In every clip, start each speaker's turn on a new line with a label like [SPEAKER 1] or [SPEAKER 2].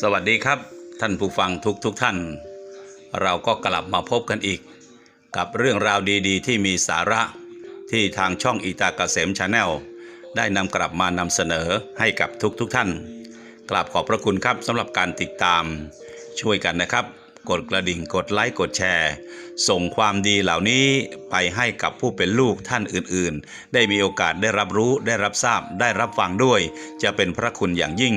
[SPEAKER 1] สวัสดีครับท่านผู้ฟังทุกทุกท่าน เราก็กลับมาพบกันอีก กับเรื่องราวดีๆ ที่มีสาระที่ทางช่องอีตาเกษมชาแนลได้นำกลับมานำเสนอให้กับทุกทุกท่าน กราบขอบพระคุณครับสำหรับการติดตาม ช่วยกันนะครับ กดกระดิ่งกดไลค์กดแชร์ ส่งความดีเหล่านี้ไปให้กับผู้เป็นลูกท่านอื่นๆ ได้มีโอกาสได้รับรู้ได้รับทราบได้รับฟังด้วย จะเป็นพระคุณอย่างยิ่ง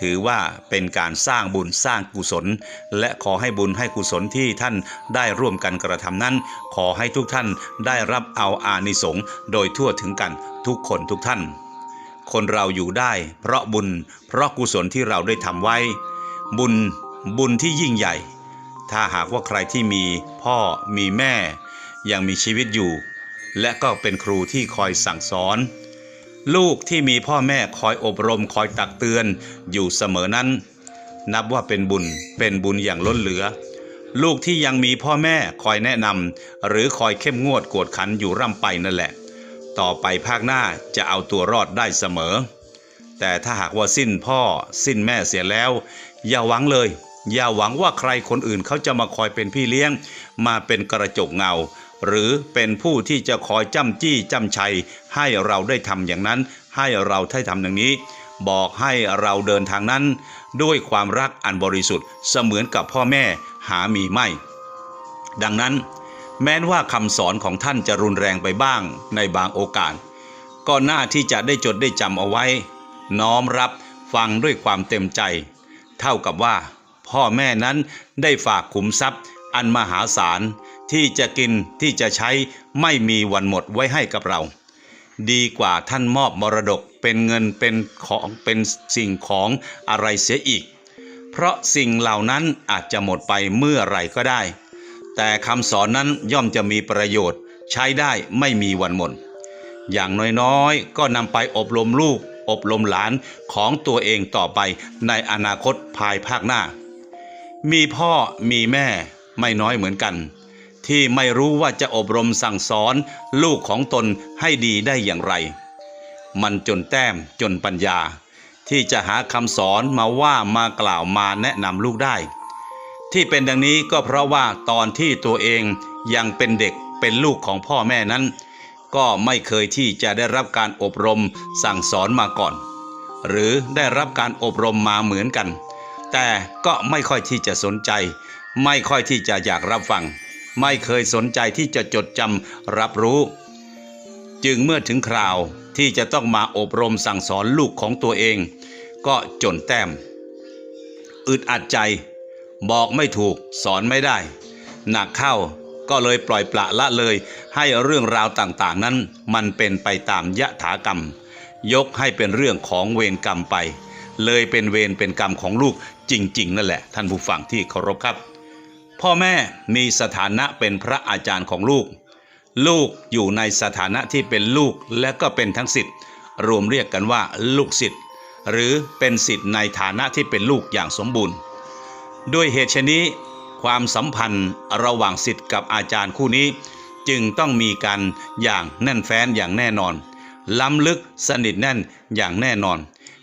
[SPEAKER 1] ถือว่าเป็นการสร้างบุญสร้างกุศล และขอให้บุญให้กุศลที่ท่านได้ร่วมกันกระทำนั้น ขอให้ทุกท่านได้รับเอาอานิสงส์โดยทั่วถึงกันทุกคนทุกท่าน คนเราอยู่ได้ เพราะบุญเพราะกุศลที่เราได้ทำไว้ บุญบุญที่ยิ่งใหญ่ ถ้าหากว่าใครที่มีพ่อมีแม่ ยังมีชีวิตอยู่ และก็เป็นครูที่คอยสั่งสอน ลูกที่มีพ่อแม่คอยอบรมคอยตักเตือนอยู่เสมอนั้น นับว่าเป็นบุญเป็นบุญอย่างล้นเหลือ ลูกที่ยังมีพ่อแม่คอยแนะนำหรือคอยเข้มงวดกวดขันอยู่ร่ำไปนั่นแหละ ต่อไปภาคหน้าจะเอาตัวรอดได้เสมอ แต่ถ้าหากว่าสิ้นพ่อสิ้นแม่เสียแล้ว อย่าหวังเลย อย่าหวังว่าใครคนอื่นเขาจะมาคอยเป็นพี่เลี้ยง มาเป็นกระจกเงา หรือเป็นผู้ที่จะคอยจ้ำจี้จ้ำชัย ให้เราได้ทำอย่างนั้น ให้เราได้ทำอย่างนี้ บอกให้เราเดินทางนั้น ด้วยความรักอันบริสุทธิ์เสมือนกับพ่อแม่หามีไม่ ดังนั้น แม้นว่าคำสอนของท่านจะรุนแรงไปบ้างในบางโอกาส ก็น่าที่จะได้จดได้จำเอาไว้ น้อมรับฟังด้วยความเต็มใจ เท่ากับว่า พ่อแม่นั้นได้ฝากขุมทรัพย์ อันมหาศาลที่จะกินที่จะใช้ไม่มีวันหมดไว้ให้กับเรา ดีกว่าท่านมอบมรดกเป็นเงินเป็นของเป็นสิ่งของอะไรเสียอีก เพราะสิ่งเหล่านั้นอาจจะหมดไปเมื่อไรก็ได้ แต่คำสอนนั้นย่อมจะมีประโยชน์ ใช้ได้ไม่มีวันหมดอย่างน้อยๆ ก็นำไปอบรมลูก อบรมหลานของตัวเองต่อไปในอนาคตภายภาคหน้า มีพ่อมีแม่ไม่น้อยเหมือนกัน ที่ไม่รู้ว่าจะอบรมสั่งสอนลูกของตนให้ดีได้อย่างไร มันจนแต้มจนปัญญา ที่จะหาคำสอนมาว่ามากล่าวมาแนะนำลูกได้ ที่เป็นดังนี้ก็เพราะว่าตอนที่ตัวเองยังเป็นเด็กเป็นลูกของพ่อแม่นั้น ก็ไม่เคยที่จะได้รับการอบรมสั่งสอนมาก่อน หรือได้รับการอบรมมาเหมือนกัน แต่ก็ไม่ค่อยที่จะสนใจ ไม่ค่อยที่จะอยากรับฟัง ไม่เคยสนใจที่จะจดจำรับรู้ จึงเมื่อถึงคราวที่จะต้องมาอบรมสั่งสอนลูกของตัวเอง ก็จนแต้ม อึดอัดใจ บอกไม่ถูกสอนไม่ได้ หนักเข้าก็เลยปล่อยปละละเลย ให้เรื่องราวต่างๆนั้น มันเป็นไปตามยะถากรรม ยกให้เป็นเรื่องของเวรกรรมไป เลยเป็นเวรเป็นกรรมของลูกจริง ๆ นั่นแหละ ท่านผู้ฟังที่เคารพครับ พ่อแม่มีสถานะเป็นพระอาจารย์ของลูก ลูกอยู่ในสถานะที่เป็นลูกและก็เป็นทั้งสิทธิ์รวมเรียกกันว่าลูกศิษย์หรือเป็นสิทธิ์ในฐานะที่เป็นลูกอย่างสมบูรณ์ ด้วยเหตุชนี้ ความสัมพันธ์ระหว่างสิทธิ์กับอาจารย์คู่นี้ จึงต้องมีกันอย่างแน่นแฟ้นอย่างแน่นอน ล้ำลึกสนิทแน่นอย่างแน่นอน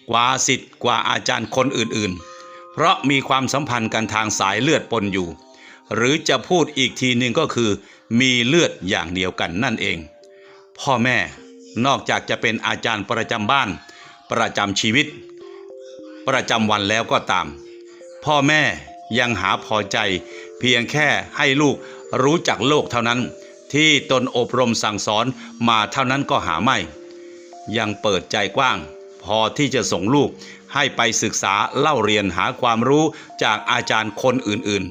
[SPEAKER 1] กว่าสิทธิ์กว่าอาจารย์คนอื่นๆ เพราะมีความสัมพันธ์กันทางสายเลือดปนอยู่ หรือจะพูดอีกทีหนึ่งก็คือ มีเลือดอย่างเดียวกันนั่นเอง พ่อแม่นอกจากจะเป็นอาจารย์ประจำบ้าน ประจำชีวิต ประจำวันแล้วก็ตาม พ่อแม่ยังหาพอใจ เพียงแค่ให้ลูกรู้จักโลกเท่านั้น ที่ตนอบรมสั่งสอนมาเท่านั้นก็หาไม่ ยังเปิดใจกว้าง พอที่จะส่งลูกให้ไปศึกษาเล่าเรียนหาความรู้จากอาจารย์คนอื่น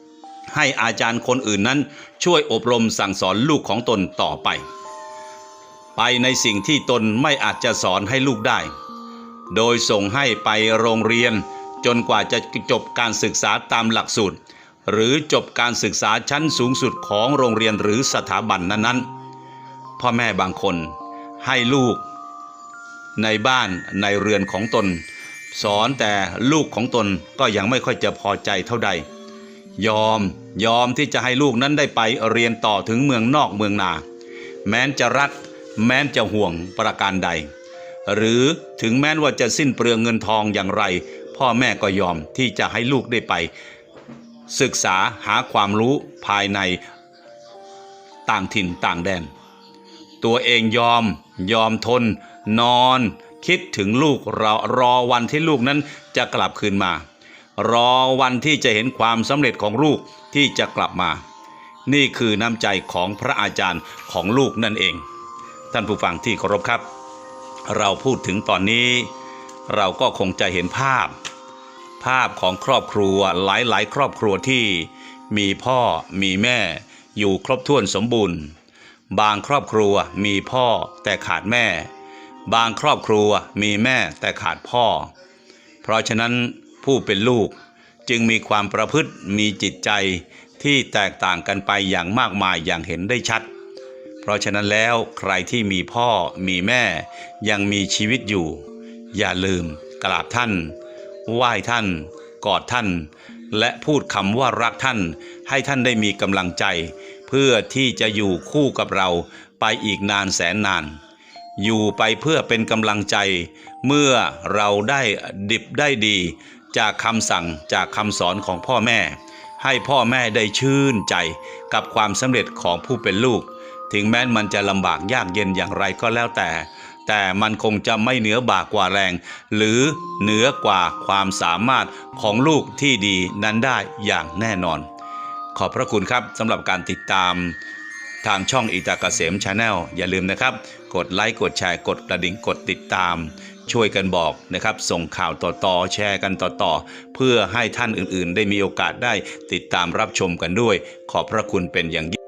[SPEAKER 1] ๆ ให้อาจารย์คนอื่นนั้น ช่วยอบรมสั่งสอนลูกของตนต่อไป ไปในสิ่งที่ตนไม่อาจจะสอนให้ลูกได้ โดยส่งให้ไปโรงเรียน จนกว่าจะจบการศึกษาตามหลักสูตร หรือจบการศึกษาชั้นสูงสุดของโรงเรียนหรือสถาบันนั้นๆ พ่อแม่บางคนให้ลูก ในบ้านในเรือนของตน สอนแต่ลูกของตนก็ยังไม่ค่อยจะพอใจเท่าใด ยอมยอมที่จะให้ลูกนั้นได้ไปเรียนต่อถึงเมืองนอกเมืองนา แม้นจะรัก แม้นจะห่วงประการใด หรือถึงแม้นว่าจะสิ้นเปลืองเงินทองอย่างไร พ่อแม่ก็ยอมที่จะให้ลูกได้ไป ศึกษาหาความรู้ภายในต่างถิ่นต่างแดน ตัวเองยอม ยอมทน นอน คิดถึงลูกเรอรอวันที่ลูกนั้นจะกลับคืนมา รอวันที่จะเห็นความสำเร็จของลูกที่จะกลับมา นี่คือน้ำใจของพระอาจารย์ของลูกนั่นเอง ท่านผู้ฟังที่เคารพครับ เราพูดถึงตอนนี้ เราก็คงจะเห็นภาพ ภาพของครอบครัวหลายๆ ครอบครัวที่มีพ่อมีแม่อยู่ครบถ้วนสมบูรณ์ บางครอบครัวมีพ่อแต่ขาดแม่ บางครอบครัวมีแม่แต่ขาดพ่อ เพราะฉะนั้นผู้เป็นลูกจึงมีความประพฤติมีจิตใจที่แตกต่างกันไปอย่างมากมายอย่างเห็นได้ชัด เพราะฉะนั้นแล้วใครที่มีพ่อมีแม่ยังมีชีวิตอยู่ อย่าลืมกราบท่าน ไหว้ท่าน กอดท่าน และพูดคำว่ารักท่าน ให้ท่านได้มีกำลังใจ พื่อที่จะอยู่คู่กับเราไปอีกนานแสนนาน อยู่ไปเพื่อเป็นกำลังใจ เมื่อเราได้ดิบได้ดี จากคำสั่งจากคำสอนของพ่อแม่ ให้พ่อแม่ได้ชื่นใจกับความสำเร็จของผู้เป็นลูก ถึงแม้มันจะลำบากยากเย็นอย่างไรก็แล้วแต่ แต่มันคงจะไม่เหนือบากกว่าแรง หรือเหนือกว่าความสามารถของลูกที่ดีนั้นได้อย่างแน่นอน ขอบพระคุณครับสำหรับการติดตามทางช่องอิตาเกษมชาแนลอย่าลืมนะครับ กดไลค์ กดแชร์ กดกระดิ่ง กดติดตาม ช่วยกันบอกนะครับ ส่งข่าวต่อๆ แชร์กันต่อๆ เพื่อให้ท่านอื่นๆ ได้มีโอกาสได้ติดตามรับชมกันด้วย ขอบพระคุณเป็นอย่างยิ่ง